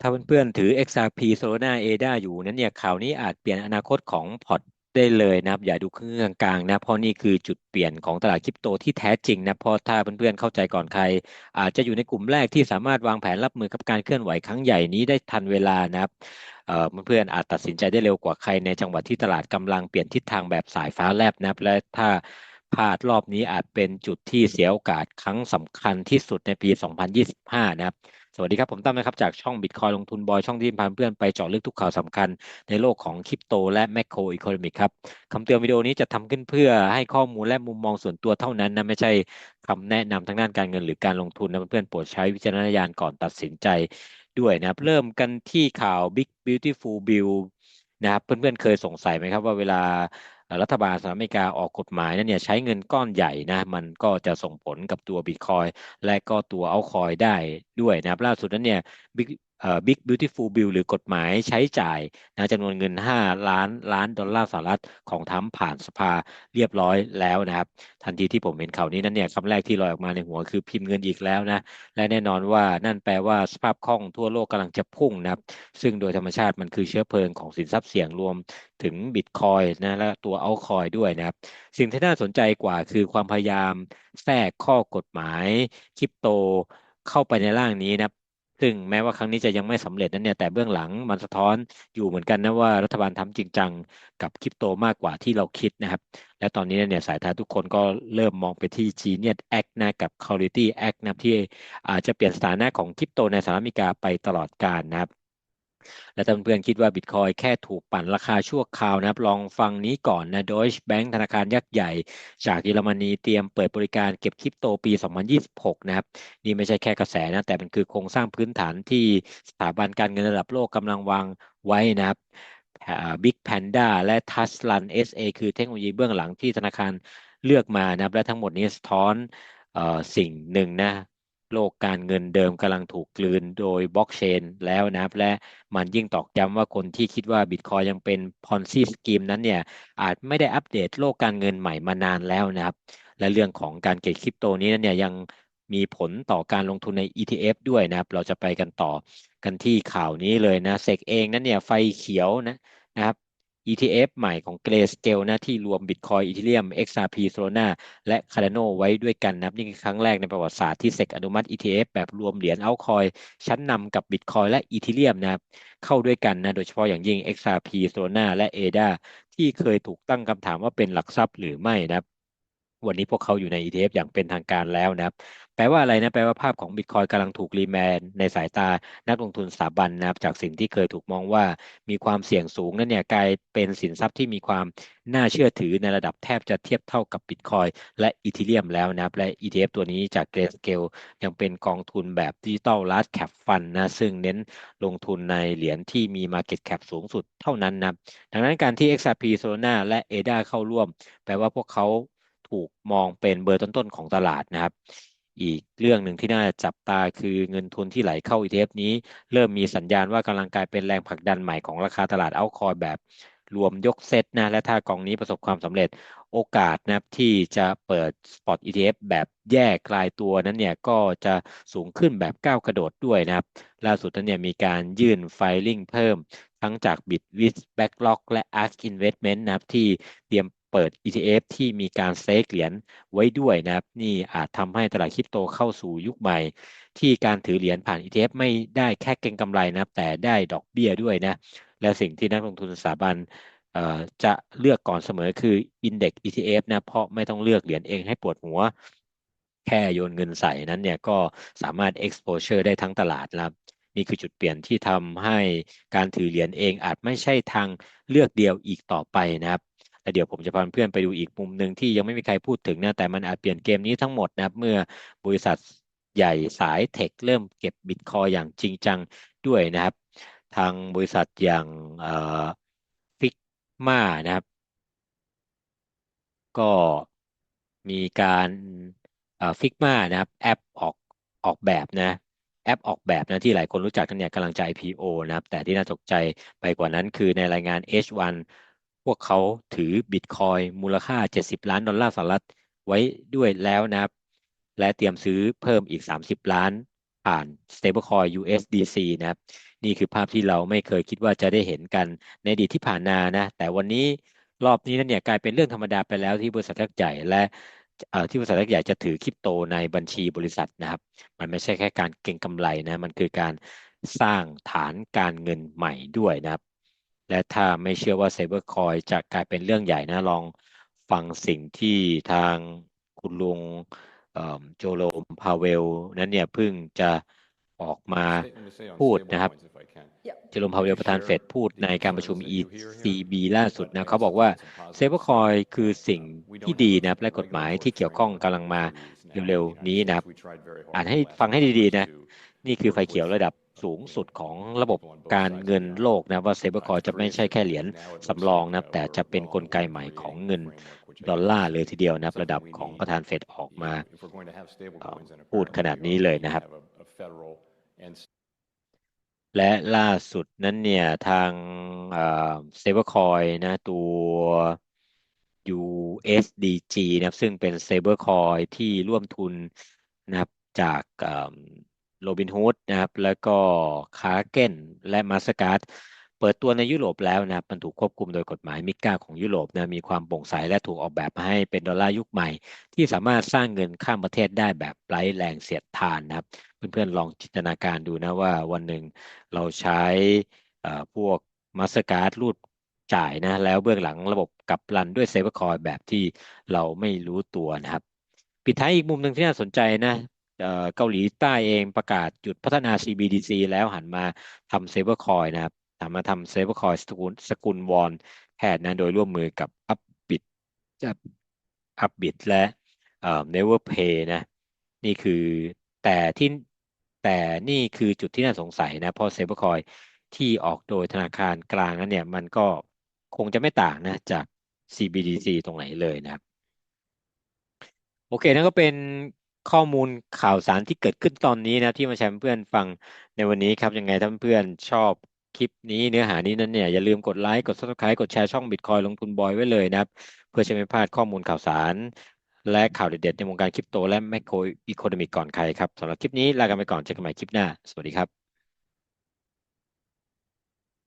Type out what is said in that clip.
ถ้าเพื่อนๆถือ XRP Solana ADA อยู่นั้นเนี่ยข่าวนี้อาจเปลี่ยนอนาคตของพอร์ตได้เลยนะครับอย่าดูเครื่องกลางนะเพราะนี่คือจุดเปลี่ยนของตลาดคริปโตที่แท้จริงนะเพราะถ้าเพื่อนๆเข้าใจก่อนใคร อาจจะอยู่ในกลุ่มแรกที่สามารถวางแผนรับมือกับการเคลื่อนไหวครั้งใหญ่นี้ได้ทันเวลานะครับเพื่อนๆอาจตัดสินใจได้เร็วกว่าใครในจังหวะที่ตลาดกำลังเปลี่ยนทิศทางแบบสายฟ้าแลบนะครับและถ้าพลาดรอบนี้อาจเป็นจุดที่เสียโอกาสครั้งสำคัญที่สุดในปี 2025 นะครับ สวัสดีครับ ผมตั้มนะครับ จากช่องบิตคอยลงทุนบอยช่องที่พาเพื่อนไปเจาะลึกทุกข่าวสำคัญในโลกของคริปโตและแมคโครอีโคโนมิกครับคำเตือนวิดีโอนี้จะทำขึ้นเพื่อให้ข้อมูลและมุมมองส่วนตัวเท่านั้นนะไม่ใช่คำแนะนำทางด้านการเงินหรือการลงทุนนะเพื่อนโปรดใช้วิจารณญาณก่อนตัดสินใจด้วยนะครับเริ่มกันที่ข่าว Big Beautiful Bill นะครับเพื่อนๆเคยสงสัยไหมครับว่าเวลา รัฐบาลสหรัฐอเมริกาออกกฎหมายนั้นเนี่ยใช้เงินก้อนใหญ่นะมันก็จะส่งผลกับตัวบิตคอยและก็ตัวเอาคอยได้ด้วยนะครับล่าสุดนั้นเนี่ย บิ๊กบิวตี้ฟูลบิลหรือกฎหมายใช้จ่ายนะจำนวนเงิน 5 ล้านล้านดอลลาร์สหรัฐของทั้มผ่านสภาเรียบร้อยแล้วนะครับ ทันทีที่ผมเห็นข่าวนี้นั้นเนี่ยคำแรกที่ลอยออกมาในหัวคือพิมพ์เงินอีกแล้วนะ และแน่นอนว่านั่นแปลว่าสภาพคล่องทั่วโลกกำลังจะพุ่งนะครับ ซึ่งโดยธรรมชาติมันคือเชื้อเพลิงของสินทรัพย์เสี่ยงรวมถึงบิตคอยนะและตัวเอาคอยด้วยนะครับ สิ่งที่น่าสนใจกว่าคือความพยายามแทรกข้อกฎหมายคริปโตเข้าไปในร่างนี้นะครับ ซึ่งแม้ว่าครั้งนี้จะยังไม่สำเร็จนั้นเนี่ยแต่เบื้องหลังมันสะท้อนอยู่เหมือนกันนะว่ารัฐบาลทำจริงจังกับคริปโตมากกว่าที่เราคิดนะครับ และตอนนี้เนี่ยสายทาทุกคนก็เริ่มมองไปที่ Genius Act นะกับ Quality Act นะที่อาจจะเปลี่ยนสถานะของคริปโตในสหรัฐอเมริกาไปตลอดกาลนะครับ และถ้าเพื่อนคิดว่าบิตคอยแค่ถูกปั่นราคาชั่วคราวนะครับ ลองฟังนี้ก่อนนะโดยแบงก์ธนาคารยักษ์ใหญ่ จากเยอรมนีเตรียมเปิดบริการเก็บคริปโตปี 2026 นะครับ นี่ไม่ใช่แค่กระแสนะ แต่มันคือโครงสร้างพื้นฐานที่สถาบันการเงินระดับโลกกำลังวางไว้นะครับบิ๊กแพนด้าและทัสลัน SA คือเทคโนโลยีเบื้องหลังที่ธนาคารเลือกมานะครับ และทั้งหมดนี้สะท้อนสิ่งหนึ่งนะ โลกการเงินเดิมกำลังถูกกลืนโดยบล็อกเชนแล้วนะครับ และมันยิ่งตอกย้ำว่าคนที่คิดว่าบิตคอยยังเป็นพอนซีสกีมนั้นเนี่ย อาจไม่ได้อัปเดตโลกการเงินใหม่มานานแล้วนะครับ และเรื่องของการเก็บคริปโตนี้นั้นเนี่ยยังมีผลต่อการลงทุนใน ETF ด้วยนะครับ เราจะไปกันต่อกันที่ข่าวนี้เลยนะเซกเองนั้นเนี่ยไฟเขียวนะนะครับ ETF ใหม่ของ Grayscale นะที่รวม Bitcoin Ethereum XRP Solana และ Cardano ไว้ด้วยกันนะนี่คือครั้งแรกในประวัติศาสตร์ที่ SEC อนุมัติ ETF แบบรวมเหรียญ Altcoin ชั้นนำกับ Bitcoin และ Ethereum นะครับเข้าด้วยกันนะโดยเฉพาะอย่างยิ่ง XRP Solana และ ADA ที่เคยถูกตั้งคำถามว่าเป็นหลักทรัพย์หรือไม่นะครับวันนี้พวกเขาอยู่ใน ETF อย่างเป็นทางการแล้วนะครับ แปลว่าอะไรนะแปลว่าภาพของบิตคอยกำลังถูกรีแมนในสายตานักลงทุนสถาบันนะครับจากสิ่งที่เคยถูกมองว่ามีความเสี่ยงสูงนั่นเนี่ยกลายเป็นสินทรัพย์ที่มีความน่าเชื่อถือในระดับแทบจะเทียบเท่ากับบิตคอยและอีทีเรียมแล้วนะครับและ ETF ตัวนี้จากเกรสเกลยังเป็นกองทุนแบบดิจิตอลลาร์ดแคปฟันนะซึ่งเน้นลงทุนในเหรียญที่มี Market Cap สูงสุดเท่านั้นนะดังนั้นการที่ XRP Solana และ ADA เข้าร่วม แปลว่าพวกเขาถูกมองเป็นเบอร์ต้นๆของตลาดนะครับ อีกเรื่องหนึ่งที่น่าจับตาคือเงินทุนที่ไหลเข้า ETF นี้ เริ่มมีสัญญาณว่ากำลังกลายเป็นแรงผลักดันใหม่ของราคาตลาดเอาคอยแบบรวมยกเซตนะและถ้ากองนี้ประสบความสำเร็จโอกาสนะครับที่จะเปิด Spot ETF แบบแยกกลายตัวนั้นเนี่ยก็จะสูงขึ้นแบบก้าวกระโดดด้วยนะครับ ล่าสุดนั้นเนี่ยมีการยื่นไฟลิ่งเพิ่มทั้งจาก Bitwis Backlog และ Ask Investment นะครับที่เตรียม เปิด ETF ที่มีการเซกเหรียญไว้ด้วยนะครับ นี่อาจทำให้ตลาดคริปโตเข้าสู่ยุคใหม่ ที่การถือเหรียญผ่าน ETF ไม่ได้แค่เก็งกำไรนะแต่ได้ดอกเบี้ยด้วยนะ และสิ่งที่นักลงทุนสถาบันจะเลือกก่อนเสมอคือ Index ETF นะ เพราะไม่ต้องเลือกเหรียญเองให้ปวดหัว แค่โยนเงินใส่นั้นเนี่ยก็สามารถ exposure ได้ทั้งตลาดแล้วนี่คือจุดเปลี่ยนที่ทำให้การถือเหรียญเองอาจไม่ใช่ทางเลือกเดียวอีกต่อไปนะครับ แต่เดี๋ยวผมจะพาเพื่อนไปดูอีกมุมหนึ่งที่ยังไม่มีใครพูดถึงนะแต่มันอาจเปลี่ยนเกมนี้ทั้งหมดนะครับ เมื่อบริษัทใหญ่สายเทคเริ่มเก็บบิตคอยอย่างจริงจังด้วยนะครับ ทางบริษัทอย่างฟิกมานะครับ ก็มีการฟิกมานะครับ แอปออกออกแบบนะแอปออกแบบนะที่หลายคนรู้จักกันเนี่ยกำลังจะ IPO นะครับ แต่ที่น่าตกใจไปกว่านั้นคือในรายงาน H1 พวกเขาถือบิตคอยมูลค่า 70 ล้านดอลลาร์สหรัฐไว้ด้วยแล้วนะครับ และเตรียมซื้อเพิ่มอีก 30 ล้านผ่าน stablecoin USDC นะครับ นี่คือภาพที่เราไม่เคยคิดว่าจะได้เห็นกันในอดีตที่ผ่านมานะ แต่วันนี้รอบนี้นั้นเนี่ยกลายเป็นเรื่องธรรมดาไปแล้วที่บริษัทยักษ์ใหญ่และที่บริษัทยักษ์ใหญ่จะถือคริปโตในบัญชีบริษัทนะครับ มันไม่ใช่แค่การเก็งกำไรนะ มันคือการสร้างฐานการเงินใหม่ด้วยนะครับ และถ้าไม่เชื่อว่าเซเบอร์คอยจะกลายเป็นเรื่องใหญ่นะลองฟังสิ่งที่ทางคุณลุงโจโรมพาเวล นั้นเนี่ยเพิ่งจะออกมาพูดนะครับเจอร์มพาเวลประธานเฟดพูดในการประชุม ECB ล่าสุดนะเขาบอกว่าเซเบอร์คอยคือสิ่งที่ดีนะครับและกฎหมายที่เกี่ยวข้องกำลังมาเร็วๆนี้นะครับอ่านให้ฟังให้ดีๆนะ นี่คือไฟเขียวระดับ สูงสุดของระบบการเงินโลกนะว่าเซเบอร์คอยจะไม่ใช่แค่เหรียญสำรองนะแต่จะเป็นนกลไกใหม่ของเงินดอลลาร์เลยทีเดียวนะระดับของประธานเฟดออกมาพูดขนาดนี้เลยนะครับ และล่าสุดนั้นเนี่ยทางเซเบอร์คอยนะตัว USDG นะครับซึ่งเป็นเซเบอร์คอยที่ร่วมทุนนะครับจาก โรบินฮูดนะครับแล้วก็คาเกนและมาสการ์ดเปิดตัวในยุโรปแล้วนะครับมันถูกควบคุมโดยกฎหมายมิก้าของยุโรปนะมีความโปร่งใสและถูกออกแบบมาให้เป็นดอลลาร์ยุคใหม่ ที่สามารถสร้างเงินข้ามประเทศได้แบบไร้แรงเสียดทานนะครับ เพื่อนๆลองจินตนาการดูนะว่าวันหนึ่งเราใช้พวกมาสการ์ดรูดจ่ายนะแล้วเบื้องหลังระบบกับรันด้วยเซฟคอยแบบที่เราไม่รู้ตัวนะครับ ปิดท้ายอีกมุมหนึ่งที่น่าสนใจนะ เกาหลีใต้เองประกาศหยุดพัฒนา CBDC แล้วหันมาทำเซฟคอยนะครับทำมาทำเซฟคอยสกุลสกุลวอนแทนนะโดยร่วมมือกับอัพบิตจะอัพบิตและเอ่อ Never Pay นะนี่คือแต่ที่แต่นี่คือจุดที่น่าสงสัยนะเพราะเซฟคอยที่ออกโดยธนาคารกลางนั้นเนี่ยมันก็คงจะไม่ต่างนะจาก CBDC ตรงไหนเลยนะครับ โอเคนั่นก็เป็น ข้อมูลข่าวสารที่เกิดขึ้นตอนนี้นะที่มาแชร์เพื่อนฟังในวันนี้ครับยังไงถ้าเพื่อนชอบคลิปนี้เนื้อหานี้นั้นเนี่ยอย่าลืมกดไลค์กด subscribe กดแชร์ช่อง Bitcoin ลงทุนบอยไว้เลยนะครับ เพื่อจะไม่พลาดข้อมูลข่าวสาร และข่าวเด็ดๆในวงการคริปโตและแมคโครอีโคโนมิกก่อนใครครับสำหรับคลิปนี้ลากันไปก่อนเจอกันใหม่คลิปหน้า สวัสดีครับ